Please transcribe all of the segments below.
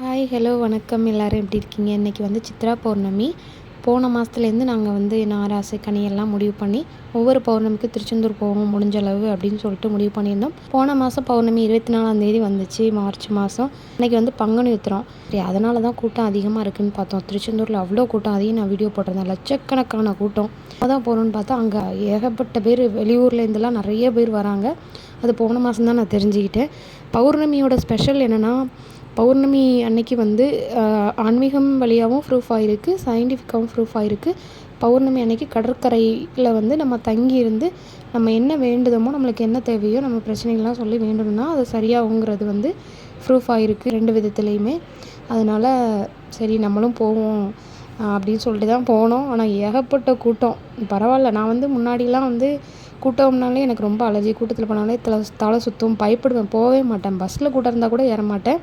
Hi hello வணக்கம். எல்லோரும் எப்படி இருக்கீங்க? இன்றைக்கி வந்து சித்ரா பௌர்ணமி. போன மாதத்துலேருந்து நாங்கள் வந்து நாராசு கனியெல்லாம் முடிவு பண்ணி ஒவ்வொரு பௌர்ணமிக்கு திருச்செந்தூர் போவோம் முடிஞ்ச அளவு அப்படின்னு சொல்லிட்டு முடிவு பண்ணியிருந்தோம். போன மாதம் பௌர்ணமி இருபத்தி நாலாந்தேதி வந்துச்சு மார்ச் மாதம் இன்றைக்கி வந்து பங்குனி உத்திரம். சரி அதனால தான் கூட்டம் அதிகமாக இருக்குதுன்னு பார்த்தோம். திருச்செந்தூரில் அவ்வளோ கூட்டம். அதையும் நான் வீடியோ போட்டிருந்தேன். லட்சக்கணக்கான கூட்டம். அதான் போகணுன்னு பார்த்தா அங்கே ஏகப்பட்ட பேர் வெளியூர்லேருந்துலாம் நிறைய பேர் வராங்க. அது போன மாதம் தான் நான் தெரிஞ்சுக்கிட்டேன். பௌர்ணமியோட ஸ்பெஷல் என்னென்னா பௌர்ணமி அன்னைக்கு வந்து ஆன்மீகம் வழியாகவும் ப்ரூஃப் ஆகிருக்கு சயின்டிஃபிக்காகவும் ப்ரூஃப் ஆகிருக்கு பௌர்ணமி அன்னைக்கு கடற்கரையில் வந்து நம்ம தங்கி இருந்து நம்ம என்ன வேண்டுதமோ நம்மளுக்கு என்ன தேவையோ நம்ம பிரச்சனைகள்லாம் சொல்லி வேண்டணும்னா அது சரியாகுங்கிறது வந்து ப்ரூஃப் ஆகிருக்கு ரெண்டு விதத்துலேயுமே. அதனால் சரி நம்மளும் போவோம் அப்படின்னு சொல்லிட்டு தான் போனோம். ஆனால் ஏகப்பட்ட கூட்டம். பரவாயில்ல நான் வந்து முன்னாடிலாம் வந்து கூட்டம்னாலே எனக்கு ரொம்ப அலர்ஜி. கூட்டத்தில் போனாலே தலை தலை சுற்றும் பயப்படுவேன். போகவே மாட்டேன். பஸ்ஸில் கூட்டம் இருந்தால் கூட ஏற மாட்டேன்.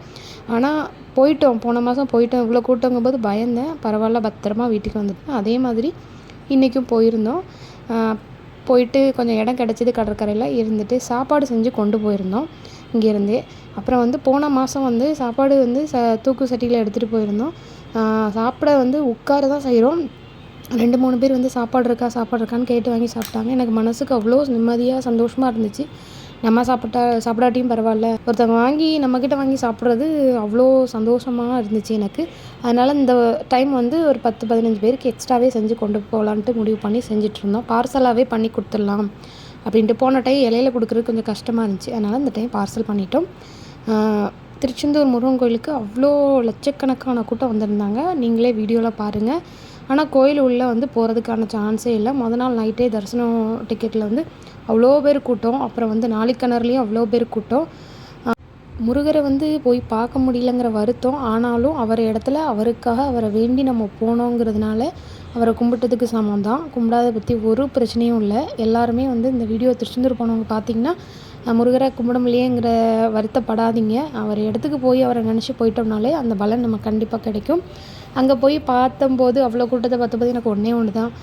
ஆனால் போயிட்டோம். போன மாதம் போயிட்டோம். இவ்வளோ கூட்டங்கும்போது பயந்தேன். பரவாயில்ல பத்திரமா வீட்டுக்கு வந்துட்டேன். அதே மாதிரி இன்றைக்கும் போயிருந்தோம். போயிட்டு கொஞ்சம் இடம் கிடச்சிது கடற்கரையில் இருந்துட்டு சாப்பாடு செஞ்சு கொண்டு போயிருந்தோம் இங்கேருந்தே. அப்புறம் வந்து போன மாதம் வந்து சாப்பாடு வந்து ச தூக்கு சட்டியில் எடுத்துகிட்டு போயிருந்தோம். சாப்பிட வந்து உட்கார தான் செய்கிறோம் ரெண்டு மூணு பேர் வந்து சாப்பாடு இருக்கா சாப்பாடு இருக்கான்னு கேட்டு வாங்கி சாப்பிட்டாங்க. எனக்கு மனதுக்கு அவ்வளோ நிம்மதியாக சந்தோஷமாக இருந்துச்சு. நம்ம சாப்பிட்டா சாப்பிடாட்டியும் பரவாயில்ல. ஒருத்தவங்க வாங்கி நம்மக்கிட்ட வாங்கி சாப்பிட்றது அவ்வளோ சந்தோஷமாக இருந்துச்சு எனக்கு. அதனால் இந்த டைம் வந்து ஒரு பத்து பதினஞ்சு பேருக்கு எக்ஸ்ட்ராவே செஞ்சு கொண்டு போகலான்ட்டு முடிவு பண்ணி செஞ்சிட்ருந்தோம் பார்சலாகவே பண்ணி கொடுத்துடலாம் அப்படின்ட்டு போன டைம் இலையில கொடுக்குறது கொஞ்சம் கஷ்டமாக இருந்துச்சு. அதனால் இந்த டைம் பார்சல் பண்ணிட்டோம். திருச்செந்தூர் முருகன் கோயிலுக்கு அவ்வளோ லட்சக்கணக்கான கூட்டம் வந்திருந்தாங்க. நீங்களே வீடியோவில் பாருங்கள் ஆனால் கோயில் உள்ளே வந்து போகிறதுக்கான சான்ஸே இல்லை. மொதல் நாள் நைட்டே தரிசனம் டிக்கெட்டில் வந்து அவ்வளோ பேர் கூட்டம். அப்புறம் வந்து நாளிக்கிணறுலையும் அவ்வளோ பேர் கூட்டம். முருகரை வந்து போய் பார்க்க முடியலங்கிற வருத்தம். ஆனாலும் அவர் இடத்துல அவருக்காக அவரை வேண்டி நம்ம போனோங்கிறதுனால அவரை கும்பிட்டதுக்கு சமம் தான் கும்பிடாத பற்றி ஒரு பிரச்சனையும் இல்லை. எல்லாருமே வந்து இந்த வீடியோ திருச்செந்தூர் போனவங்க பார்த்தீங்கன்னா முருகரை கும்பிட முடியேங்கிற வருத்தப்படாதீங்க. அவர் இடத்துக்கு போய் அவரை நினச்சி போயிட்டோம்னாலே அந்த பலன் நம்ம கண்டிப்பாக கிடைக்கும். அங்கே போய் பார்த்தம்போது அவ்வளோ கூட்டத்தை பார்த்தபோது எனக்கு ஒன்றே ஒன்று தான்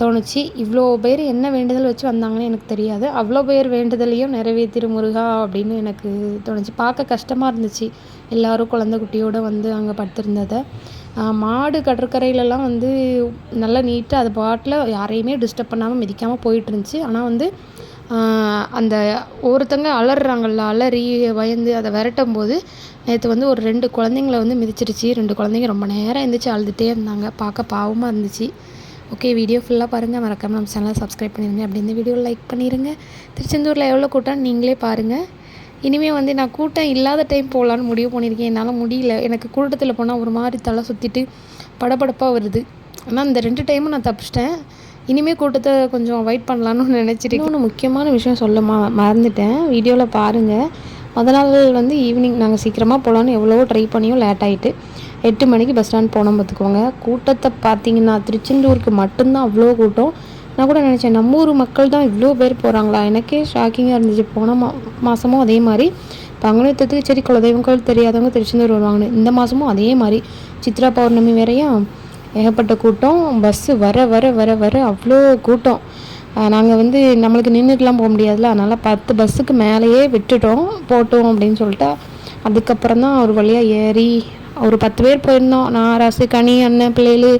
தோணுச்சு. இவ்வளோ பேர் என்ன வேண்டுதல் வச்சு வந்தாங்கன்னு எனக்கு தெரியாது. அவ்வளோ பேர் வேண்டுதலையும் நிறைவேற்றிரு முருகா அப்படின்னு எனக்கு தோணுச்சு. பார்க்க கஷ்டமாக இருந்துச்சு. எல்லோரும் குழந்த குட்டியோடு வந்து அங்கே படுத்திருந்ததை. மாடு கடற்கரையிலலாம் வந்து நல்லா நீட்டாக அது பாட்டில் யாரையுமே டிஸ்டர்ப் பண்ணாமல் மிதிக்காமல் போயிட்டு இருந்துச்சு. ஆனால் வந்து அந்த ஒருத்தங்க அலறாங்கல்ல அலறி பயந்து அதை விரட்டும் போது நேற்று வந்து ஒரு ரெண்டு குழந்தைங்கள வந்து மிதிச்சிருச்சு. ரெண்டு குழந்தைங்க ரொம்ப நேரம் எழுந்திரிச்சி அழுதுகிட்டே இருந்தாங்க. பார்க்க பாவமாக இருந்துச்சு. ஓகே வீடியோ ஃபுல்லாக பாருங்கள் மறக்காமல் நம்ம சேனலை சப்ஸ்கிரைப் பண்ணிடுங்க அப்படி இந்த வீடியோ லைக் பண்ணிடுங்க திருச்செந்தூரில் எவ்வளோ கூட்டம் நீங்களே பாருங்கள் இனிமேல் வந்து நான் கூட்டம் இல்லாத டைம் போகலான்னு முடிவு பண்ணியிருக்கேன் என்னால் முடியல. எனக்கு கூட்டத்தில் போனால் ஒரு மாதிரி தலை சுற்றிட்டு படபடப்பாக வருது. ஆனால் இந்த ரெண்டு டைமும் நான் தப்பிச்சிட்டேன். இனிமேல் கூட்டத்தை கொஞ்சம் அவாய்ட் பண்ணலான்னு நினச்சிட்டு இன்னொன்று முக்கியமான விஷயம் சொல்ல மறந்துட்டேன். வீடியோவில் பாருங்கள் முத நாள் வந்து ஈவினிங் நாங்கள் சீக்கிரமாக போகலான்னு எவ்வளவோ ட்ரை பண்ணியும் லேட் ஆகிட்டு எட்டு மணிக்கு பஸ் ஸ்டாண்ட் போனோம் பார்த்துக்கோங்க கூட்டத்தை பார்த்தீங்கன்னா திருச்செந்தூருக்கு மட்டும்தான் அவ்வளோ கூட்டம். நான் கூட நினச்சேன் நம்ம ஊர் மக்கள் தான் இவ்வளோ பேர் போகிறாங்களா எனக்கே ஷாக்கிங்காக இருந்துச்சு. போன மா மாதமும் அதே மாதிரி. பங்குனத்துக்கு சரி குலதெய்வங்கள் தெரியாதவங்க திருச்செந்தூர் வருவாங்கன்னு. இந்த மாதமும் அதே மாதிரி. சித்ரா பௌர்ணமி வேறையும் ஏகப்பட்ட கூட்டம். பஸ்ஸு வர வர வர வர அவ்வளோ கூட்டம். நாங்கள் வந்து நம்மளுக்கு நின்றுட்டுலாம் போக முடியாதுல்ல. அதனால் பத்து பஸ்ஸுக்கு மேலேயே விட்டுட்டோம். போட்டோம் அப்படின்னு சொல்லிட்டு அதுக்கப்புறம் தான் ஒரு வழியாக ஏறி ஒரு பத்து பேர் போயிருந்தோம். நான் ரசு கனி அண்ணன் பிள்ளைகள்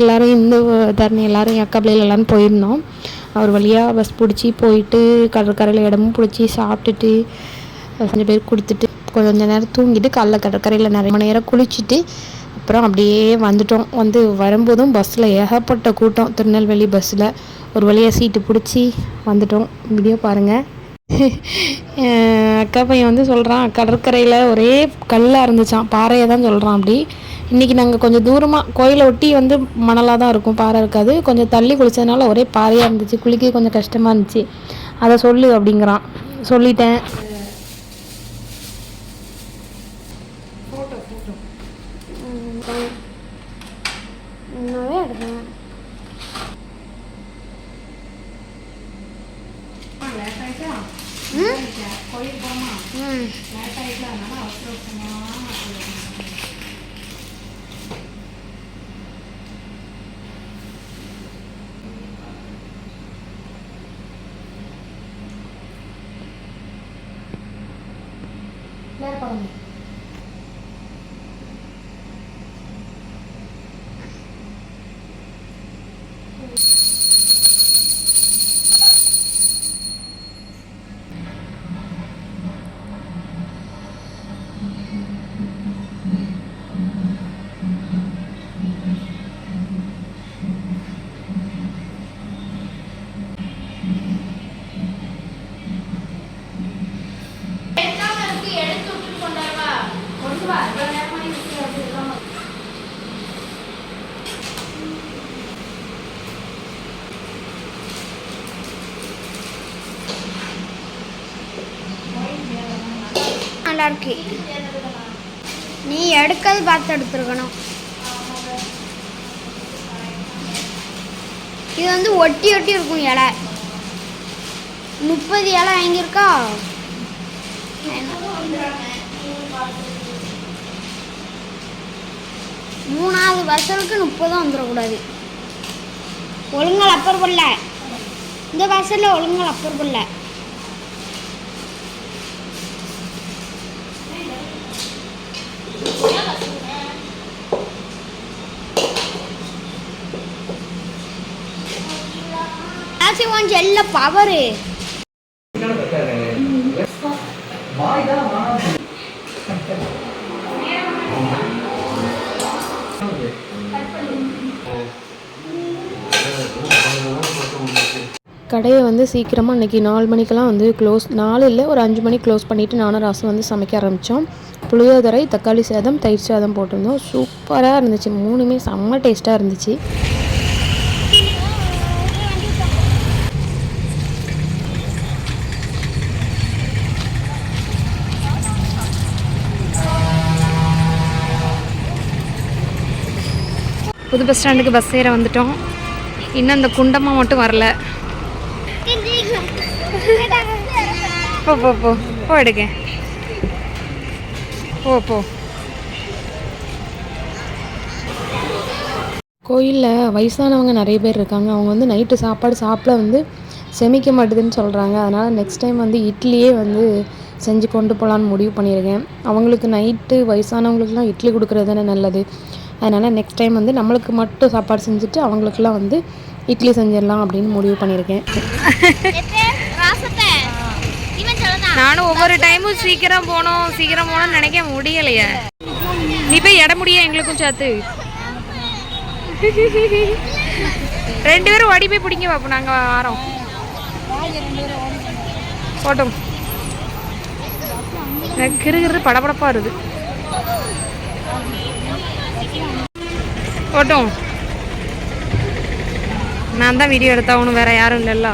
எல்லோரும் இந்த தரணி எல்லோரும் அக்கா பிள்ளைகள் எல்லோரும் போயிருந்தோம். அவர் வழியாக பஸ் பிடிச்சி போயிட்டு கடற்கரையில் இடமும் பிடிச்சி சாப்பிட்டுட்டு கொஞ்சம் பேர் கொடுத்துட்டு கொஞ்சம் நேரம் தூங்கிட்டு காலைல கடற்கரையில் நிறைய மணி நேரம் குளிச்சுட்டு அப்புறம் அப்படியே வந்துட்டோம். வந்து வரும்போதும் பஸ்ஸில் ஏகப்பட்ட கூட்டம். திருநெல்வேலி பஸ்ஸில் ஒரு வழியாக சீட்டு பிடிச்சி வந்துட்டோம். வீடியோ பாருங்கள் அக்கா பையன் வந்து சொல்கிறான் கடற்கரையில் ஒரே கல்லாக இருந்துச்சான் பாறையை தான் சொல்கிறான் அப்படி. இன்றைக்கி நாங்கள் கொஞ்சம் தூரமாக கோயிலை ஒட்டி வந்து மணலாக தான் இருக்கும். பாறை இருக்காது. கொஞ்சம் தள்ளி குளித்ததுனால ஒரே பாறையாக இருந்துச்சு. குளிக்க கொஞ்சம் கஷ்டமாக இருந்துச்சு. அதை சொல்லு அப்படிங்கிறான். சொல்லிட்டேன் கோயில் போமா லேட் ஆகிட்டு அதனால அவசர அவசரமாக வேறு குழம்பு ஓகே. நீ எடுக்கிறது பார்த்து எடுத்துருக்கணும். இது வந்து ஒட்டி ஒட்டி இருக்கும் இலை. முப்பது இலை வாங்கியிருக்கா? மூணாவது பஸ்ஸலுக்கு முப்பதும் வந்துடக்கூடாது. ஒழுங்கால் அப்பர் பண்ணல இந்த பஸ்ஸில் ஒழுங்கால் அப்பர் பண்ணல ஆசி எல்லாம் பவரு கடையை வந்து சீக்கிரமாக இன்றைக்கி நாலு மணிக்கெல்லாம் வந்து க்ளோஸ் நாலு இல்லை ஒரு அஞ்சு மணிக்கு க்ளோஸ் பண்ணிவிட்டு நானும் ரசம் வந்து சமைக்க ஆரம்பித்தோம் புளியோதரை தக்காளி சாதம் தயிர் சாதம் போட்டிருந்தோம். சூப்பராக இருந்துச்சு. மூணுமே செம்ம டேஸ்ட்டாக இருந்துச்சு. புது பஸ் ஸ்டாண்டுக்கு பஸ் ஏற வந்துட்டோம். இன்னும் அந்த குண்டமாக மட்டும் வரல. போ போ போ போ எடுக்க. போ போ. கோயிலில் வயசானவங்க நிறைய பேர் இருக்காங்க. அவங்க வந்து நைட்டு சாப்பாடு சாப்பிட வந்து செமிக்க மாட்டுதுன்னு சொல்கிறாங்க அதனால் நெக்ஸ்ட் டைம் வந்து இட்லியே வந்து செஞ்சு கொண்டு போகலான்னு முடிவு பண்ணியிருக்கேன். அவங்களுக்கு நைட்டு வயசானவங்களுக்குலாம் இட்லி கொடுக்குறது தானே நல்லது. அதனால் நெக்ஸ்ட் டைம் வந்து நம்மளுக்கு மட்டும் சாப்பாடு செஞ்சுட்டு அவங்களுக்குலாம் வந்து இட்லி செஞ்சிடலாம் அப்படின்னு முடிவு பண்ணியிருக்கேன். நானும் ஒவ்வொரு டைமும் சீக்கிரம் போகணும் சீக்கிரம் போகணும்னு நினைக்க முடியலையே. நீ போய் இட முடிய எங்களுக்கும் சேர்த்து? ரெண்டு பேரும் ஓடி போய் பிடிங்க பார்ப்போம் நாங்கள் வாரோம். போட்டோம். எனக்கு படபடப்பாக இருக்குது போட்டோம் நான் தான் வீடியோ எடுத்தாகணும் வேற யாரும் இல்லைல்ல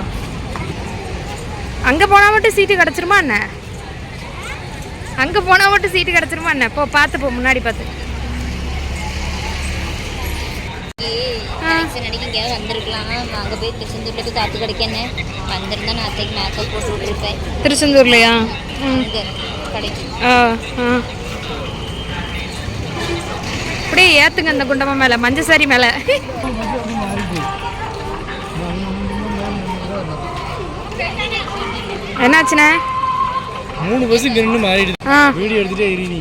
அங்கே போனால் மட்டும் சீட்டு கிடச்சிருமா என்ன அங்கே போனால் மட்டும் சீட்டு கிடச்சிருமா என்ன போ பார்த்து போ முன்னாடி பார்த்து கனெக்ஷன் அடிக்க எங்கேயாவது அப்படியே ஏற்றுங்க அந்த குண்டம்மா மேலே மஞ்சள் சாரி மேலே. என்னாச்சுண்ணே? மூணு பஸ் இங்க நின்று மாறிடுது. ஆ. வீடியோ எடுத்துட்டே இரு நீ.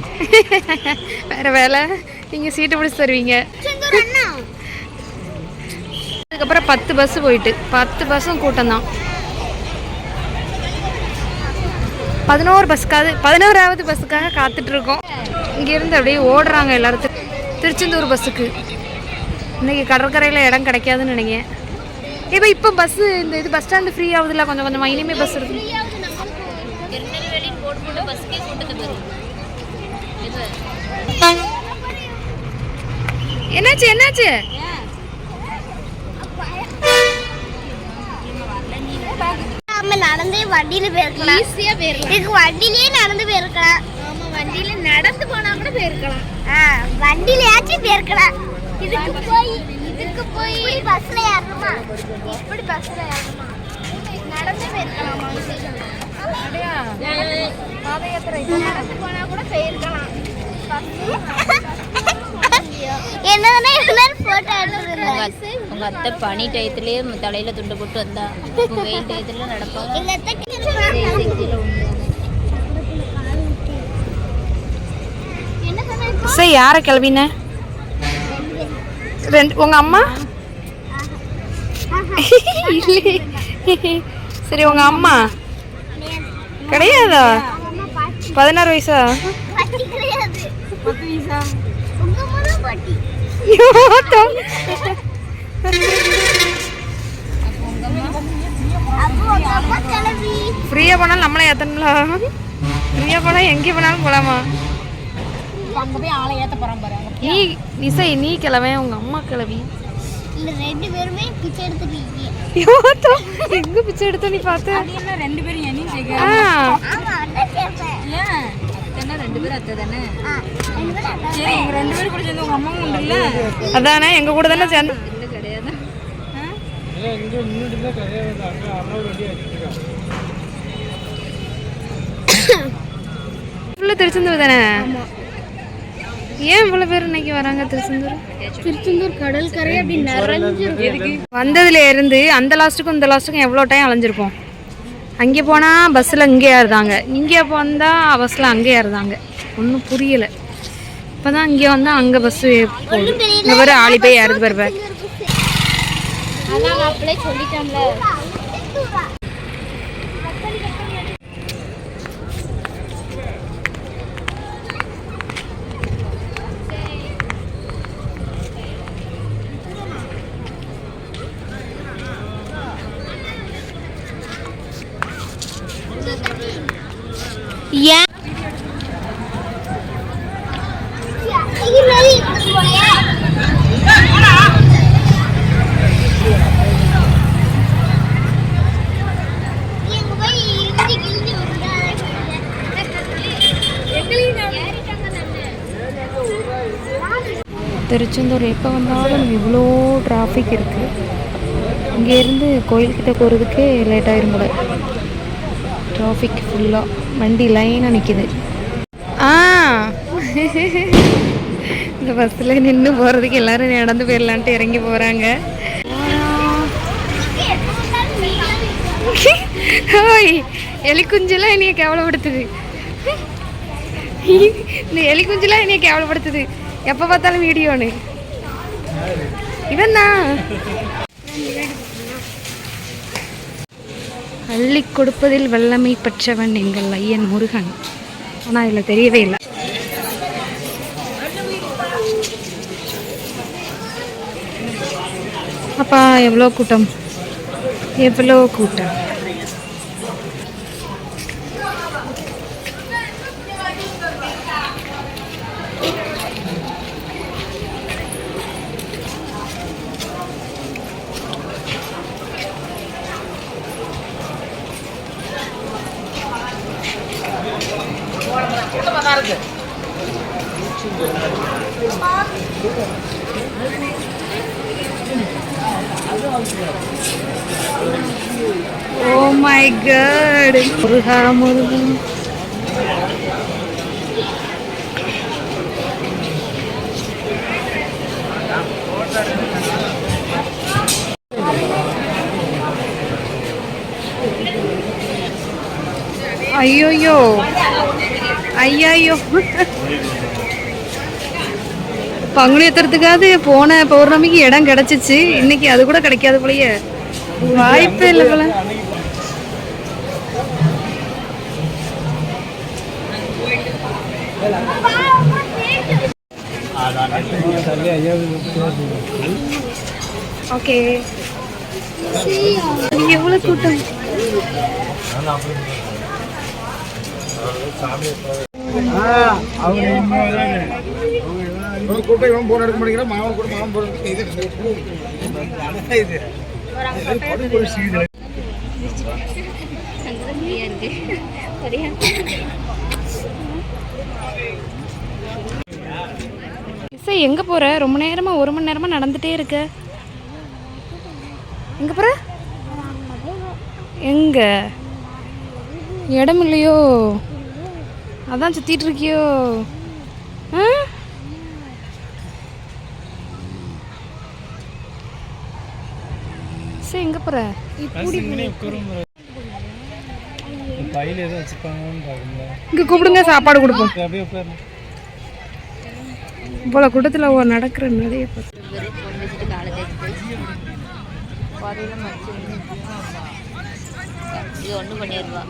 வேற வேலை. நீங்கள் சீட்டு பிடிச்சி தருவீங்க. அதுக்கப்புறம் பத்து பஸ் போயிட்டு பத்து பஸ்ஸும் கூட்டம் தான். பதினோரு பஸ்க்காவது பதினோராவது பஸ்ஸுக்காக காத்துட்டு இருக்கோம். இங்கேருந்து அப்படியே ஓடுறாங்க எல்லாரும் திருச்செந்தூர் பஸ்ஸுக்கு. இன்னைக்கு கடற்கரையில் இடம் கிடைக்காதுன்னு நினைக்கிறேன். இப்போ இப்போ பஸ்ஸு இந்த இது பஸ் ஸ்டாண்டு ஃப்ரீ ஆகுதுல்ல கொஞ்சம் கொஞ்சமாக இனிமே பஸ் இருக்கு. என்னாச்சு என்னாச்சு? நடந்தே வண்டியில போயிருக்கலாம். ஈஸியாக போயிடலாம் இதுக்கு வண்டியிலேயே நடந்து போயிருக்கலாம். ஆமாம் வண்டியில் நடந்து போனால் கூட போயிருக்கலாம். வண்டியிலயாச்சும் போயிருக்கலாம் இதுக்கு போய் இதுக்கு போய் பஸ்ல ஏறணுமா? எப்படி பஸ்ல ஏறணுமா? நடந்து போயிருக்கலாமா? நடந்து போனா கூட போயிருக்கலாம். என்னன்னா எல்லாரும் போட்டோ எடுத்துருந்தேன் உங்கள் அத்தை பனி டயத்துலேயே தலையில் துண்டு போட்டு வந்தா. வெயில் டயத்தில் நடப்பாங்க எங்க அத்தை என்ன சொன்னா சரி யாரை கிளவின ரெண்டு உங்க அம்மா. சரி உங்க அம்மா? கிடையாதா? பதினாறு வயசா? பாட்டி கிடையாது உங்க அம்மா தான் பாட்டி ஐயோ, தம். அப்போ உங்க அம்மா கிளம்பி ஃப்ரீயா போனாலும் நம்மளே ஏத்தணும்ல. ஃப்ரீயா போனா எங்கே போனாலும் போலாமா? அங்கே போய் ஆளை ஏற்ற போகிறான் பாரு. நீ இசை நீ கிளவன் உங்க அம்மா கிளவி. இந்த ரெண்டு பேருமே பிச்சை தம். எங்க பிச்சை எடுத்த நீ பார்த்த? என்ன ரெண்டு பேரும் என்னையும் ஏன்? அத்தைன்னா ரெண்டு பேரும் அத்தை தானே. சரி இங்க ரெண்டு பேரும் கூட சேர்ந்து உங்க உண்டு இல்ல? அதானே எங்கள் கூட தானே சேர்ந்து? இல்ல கிடையாது. இங்கே முன்னாடி கிடையாது ஃபுல்லாக திருச்செந்தூர் தானே? ஏன் இவ்வளோ பேர் இன்னைக்கு வராங்க திருச்செந்தூர்? திருச்செந்தூர் கடல் கரை அப்படி நிறைஞ்சு வந்ததுல இருந்து அந்த லாஸ்ட்டுக்கும் இந்த லாஸ்ட்டுக்கும் எவ்வளோ டைம் அலைஞ்சிருப்போம்? அங்கே போனால் பஸ்ஸில் இங்கே ஏறுதாங்க இங்கே வந்தால் பஸ்ஸில் அங்கே ஏறுதாங்க ஒன்றும் புரியலை. இப்போ தான் இங்கே வந்தால் அங்கே பஸ்ஸு போகுது. இங்கே பாரு ஆளி போய் ஏறுது பாரு பாரு. அதான் அப்படியே சொல்லிட்டோம்ல திருச்செந்தூர் எப்போ வந்தாலும் இவ்வளோ டிராஃபிக் இருக்குது இங்கேருந்து கோயில்கிட்ட போகிறதுக்கே லேட் ஆயிரும் போல. டிராஃபிக் ஃபுல்லாக வண்டி லைனாக நிற்கிது ஆ. இந்த பஸ்ஸில் நின்று போகிறதுக்கு எல்லாரும் நடந்து போயிடலான்ட்டு இறங்கி போகிறாங்க ஹோய் எலிக்குஞ்செல்லாம் என்னைய கேவலப்படுத்துது. இந்த எலிக்குஞ்செல்லாம் என்னையை என்னைய கேவலப்படுத்துது. எப்போ பார்த்தாலும் வீடியோன்னு. இவன் தான் அள்ளி கொடுப்பதில் வல்லமை பெற்றவன் எங்கள் ஐயன் முருகன். ஆனால் இதில் தெரியவே இல்லை. அப்பா எவ்வளோ கூட்டம்? எவ்வளோ கூட்டம்? ஓ மை காட் முருகா முருகன் ஐயோயோ ஐயோ பங்குனி எத்துறதுக்காவது போன பௌர்ணமிக்கு இடம் கிடைச்சிச்சு. இன்னைக்கு அது கூட கிடைக்காது போலயே. வாய்ப்பே இல்லை போல. ஓகே. எவ்வளவு கூட்டம்? அவங்க கூட்டம் இவன் போன் எடுக்க மாட்டேங்கிறான் மாவன் கூட மாவன் போன் இது இசை எங்க போற? ரொம்ப நேரமா ஒரு மணி நேரமா நடந்துட்டே இருக்க. எங்க போற? எங்க? இடம் இல்லையோ. அதான் சுத்திட்டு இருக்கியோ ஆ? இசை எங்க போற? இங்கே கூப்பிடுங்க சாப்பாடு கொடுப்போம். போல கூட்டத்தில் ஒரு நடக்கிற நிறைய பார்த்து வெறும் ஃபோன் வச்சுட்டு காலை தேய்ச்சி பாதையில் மறைச்சு இது ஒன்றும் பண்ணிடுவா